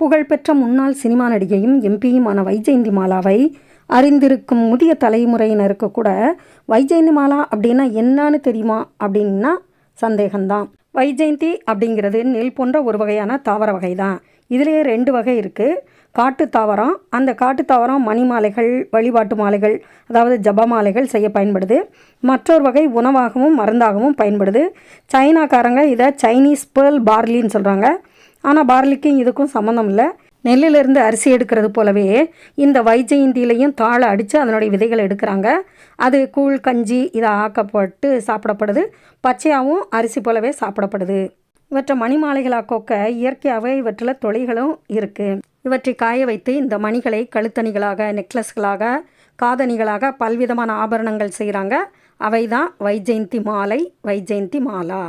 புகழ்பெற்ற முன்னாள் சினிமா நடிகையும் எம்பியுமான வைஜெயந்தி மாலாவை அறிந்திருக்கும் முதிய தலைமுறையினருக்கு கூட வைஜெயந்தி மாலா அப்படின்னா என்னன்னு தெரியுமா? அப்படின்னா சந்தேகம்தான். வைஜெயந்தி அப்படிங்கிறது நெல் போன்ற ஒரு வகையான தாவர வகை தான் இதுலேயே ரெண்டு வகை இருக்குது காட்டு தாவரம் அந்த காட்டு தாவரம் மணி மாலைகள் வழிபாட்டு மாலைகள் அதாவது ஜப மாலைகள் செய்ய பயன்படுது. மற்றொரு வகை உணவாகவும் மருந்தாகவும் பயன்படுது. சைனாக்காரங்க இதை சைனீஸ் பேர்ல் பார்லின்னு சொல்கிறாங்க ஆனால் பார்லிக்கும் இதுக்கும் சம்மந்தம் இல்லை. நெல்லிலிருந்து அரிசி எடுக்கிறது போலவே இந்த வைஜெயந்தியிலையும் தாழை அடித்து அதனுடைய விதைகளை எடுக்கிறாங்க. அது கூழ் கஞ்சி இதை ஆக்கப்பட்டு சாப்பிடப்படுது. பச்சையாகவும் அரிசி போலவே சாப்பிடப்படுது. இவற்றை மணிமாலைகளாக கோக்க இயற்கையாகவே இவற்றில் தொழில்களும் இருக்குது இவற்றை காய வைத்து இந்த மணிகளை கழுத்தணிகளாக நெக்லஸ்களாக காதணிகளாக பல்விதமான ஆபரணங்கள் செய்கிறாங்க அவை தான் வைஜெயந்தி மாலை வைஜெயந்தி மாலா.